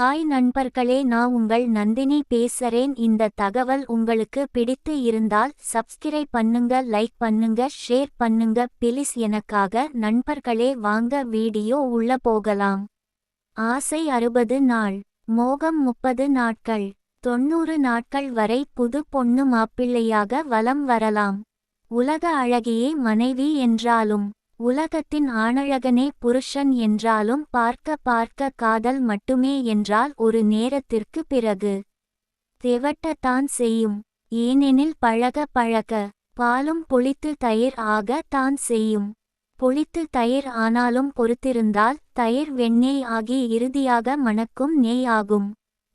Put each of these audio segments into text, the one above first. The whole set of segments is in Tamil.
ஹாய் நண்பர்களே நான் உங்கள் நந்தினி பேசுறேன். இந்த தகவல் உங்களுக்கு பிடித்து இருந்தால் சப்ஸ்கிரைப் பண்ணுங்க லைக் பண்ணுங்க ஷேர் பண்ணுங்க. பிலிஸ் எனக்காக நண்பர்களே வாங்க வீடியோ உள்ள போகலாம். ஆசை அறுபது நாள் மோகம் முப்பது நாட்கள் தொண்ணூறு நாட்கள் வரை புது பொண்ணு மாப்பிள்ளையாக வலம் வரலாம். உலக அழகியே மனைவி என்றாலும் உலகத்தின் ஆணழகனே புருஷன் என்றாலும் பார்க்க பார்க்க காதல் மட்டுமே என்றால் ஒரு நேரத்திற்கு பிறகு. தெவட்டத்தான் செய்யும். ஏனெனில் பழக பழக. பாலும் புளித்து தயிர் ஆக தான் செய்யும். புளித்து தயிர் ஆனாலும் பொறுத்திருந்தால் தயிர் வெண்ணெய் ஆகி இறுதியாக மணக்கும் நெய் ஆகும்.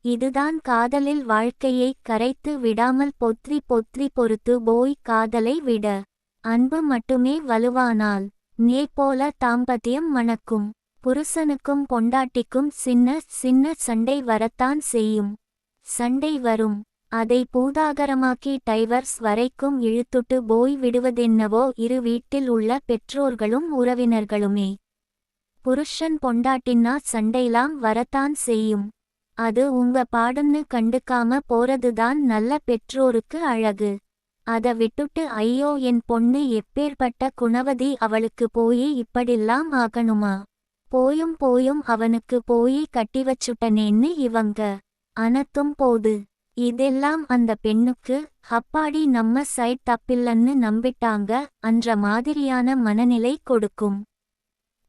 இதுதான் காதலில் வாழ்க்கையை கரைத்து விடாமல் பொத்ரி பொத்ரி பொறுத்து போய் காதலை விட. அன்பு மட்டுமே வலுவானால். நே போல தாம்பத்தியம் மணக்கும். புருஷனுக்கும் பொண்டாட்டிக்கும் சின்ன சின்ன சண்டை வரத்தான் செய்யும். சண்டை வரும். அதை பூதாகரமாக்கி டைவர்ஸ் வரைக்கும் இழுத்துட்டு போய் விடுவதென்னவோ இரு வீட்டில் உள்ள பெற்றோர்களும் உறவினர்களுமே. புருஷன் பொண்டாட்டின்னா சண்டைலாம் வரத்தான் செய்யும். அது உங்க பாடுன்னு கண்டுக்காம போறதுதான் நல்ல பெற்றோருக்கு அழகு. அத விட்டுட்டு ஐயோ என் பொண்ணு எப்பேற்பட்ட குணவதி அவளுக்கு போயி இப்படிலாம் ஆகணுமா? போயும் போயும் அவனுக்கு போயி கட்டி வச்சுட்டனேன்னு இவங்க அனத்தும் போது. இதெல்லாம் அந்த பெண்ணுக்கு அப்பாடி நம்ம சைட் தப்பில்லன்னு நம்பிட்டாங்க அன்ற மாதிரியான மனநிலை கொடுக்கும்.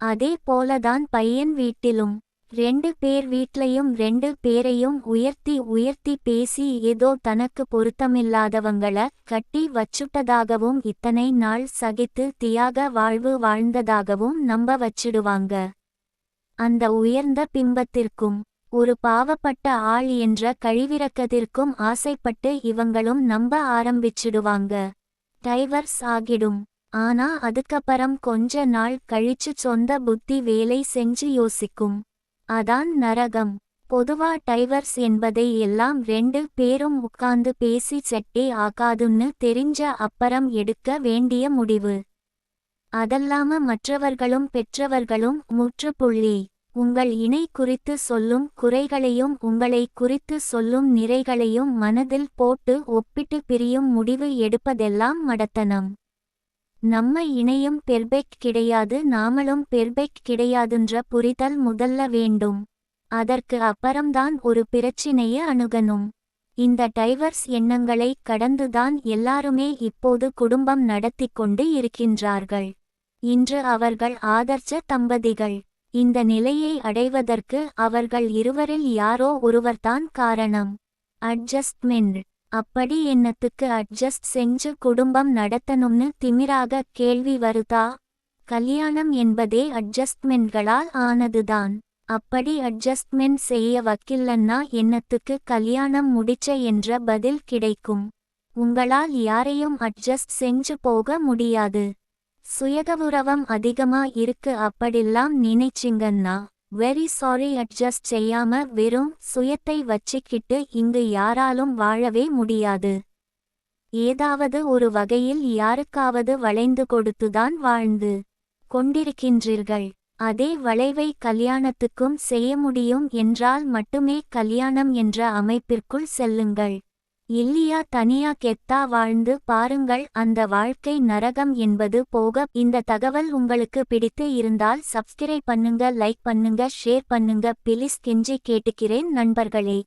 அதே போலதான் பையன் வீட்டிலும். ரெண்டு பேர் வீட்லையும் ரெண்டு பேரையும் உயர்த்தி உயர்த்தி பேசி ஏதோ தனக்கு பொருத்தமில்லாதவங்கள கட்டி வச்சுட்டதாகவும் இத்தனை நாள் சகித்து தியாக வாழ்வு வாழ்ந்ததாகவும் நம்ப வச்சிடுவாங்க. அந்த உயர்ந்த பிம்பத்திற்கும் ஒரு பாவப்பட்ட ஆள் என்ற கழிவிறக்கத்திற்கும் ஆசைப்பட்டு இவங்களும் நம்ப ஆரம்பிச்சிடுவாங்க. டைவர்ஸ் ஆகிடும். ஆனா அதுக்கப்புறம் கொஞ்ச நாள் கழிச்சு சொந்த புத்தி வேலை செஞ்சு யோசிக்கும். அதான் நரகம். பொதுவா டைவர்ஸ் என்பதை எல்லாம் ரெண்டு பேரும் உட்கார்ந்து பேசி செட்டே ஆகாதுன்னு தெரிஞ்ச அப்புறம் எடுக்க வேண்டிய முடிவு. அதல்லாம மற்றவர்களும் பெற்றவர்களும் முற்றுப்புள்ளி. உங்கள் இணை குறித்து சொல்லும் குறைகளையும் உங்களை குறித்து சொல்லும் நிறைகளையும் மனதில் போட்டு ஒப்பிட்டு பிரியும் முடிவு எடுப்பதெல்லாம் மடத்தனம். நம்ம இணையும் பெர்பெக்ட் கிடையாது நாமளும் பெர்பெக்ட் கிடையாதுன்ற புரிதல் முதல்ல வேண்டும். அதற்கு அப்புறம்தான் ஒரு பிரச்சினைய அணுகணும். இந்த டைவர்ஸ் எண்ணங்களை கடந்துதான் எல்லாருமே இப்போது குடும்பம் நடத்தி கொண்டு இருக்கின்றார்கள். இன்று அவர்கள் ஆதர்ச்ச தம்பதிகள். இந்த நிலையை அடைவதற்கு அவர்கள் இருவரில் யாரோ ஒருவர்தான் காரணம். அட்ஜஸ்ட்மெண்ட். அப்படி என்னத்துக்கு அட்ஜஸ்ட் செஞ்சு குடும்பம் நடத்தணும்னு திமிராக கேள்வி வருதா? கல்யாணம் என்பதே அட்ஜஸ்ட்மெண்ட்களால் ஆனதுதான். அப்படி அட்ஜஸ்ட்மெண்ட் செய்ய வக்கில்லன்னா என்னத்துக்கு கல்யாணம் முடிச்ச என்ற பதில் கிடைக்கும். உங்களால் யாரையும் அட்ஜஸ்ட் செஞ்சு போக முடியாது. சுயகவுரவம் அதிகமா இருக்கு அப்படிலாம் நினைச்சிங்கன்னா. வெரி சாரி அட்ஜஸ்ட் செய்யாம வெறும் சுயத்தை வச்சிக்கிட்டு இங்கு யாராலும் வாழவே முடியாது. ஏதாவது ஒரு வகையில் யாருக்காவது வளைந்து கொடுத்துதான் வாழ்ந்து கொண்டிருக்கின்றீர்கள். அதே வளைவை கல்யாணத்துக்கும் செய்ய முடியும் என்றால் மட்டுமே கல்யாணம் என்ற அமைப்பிற்குள் செல்லுங்கள். இல்லியா தனியா கெத்தா வாழ்ந்து பாருங்கள் அந்த வாழ்க்கை நரகம் என்பது போக இந்த தகவல் உங்களுக்கு பிடித்து இருந்தால் சப்ஸ்கிரைப் பண்ணுங்க லைக் பண்ணுங்க ஷேர் பண்ணுங்க பிலிஸ் கெஞ்சி கேட்டுக்கிறேன் நண்பர்களே.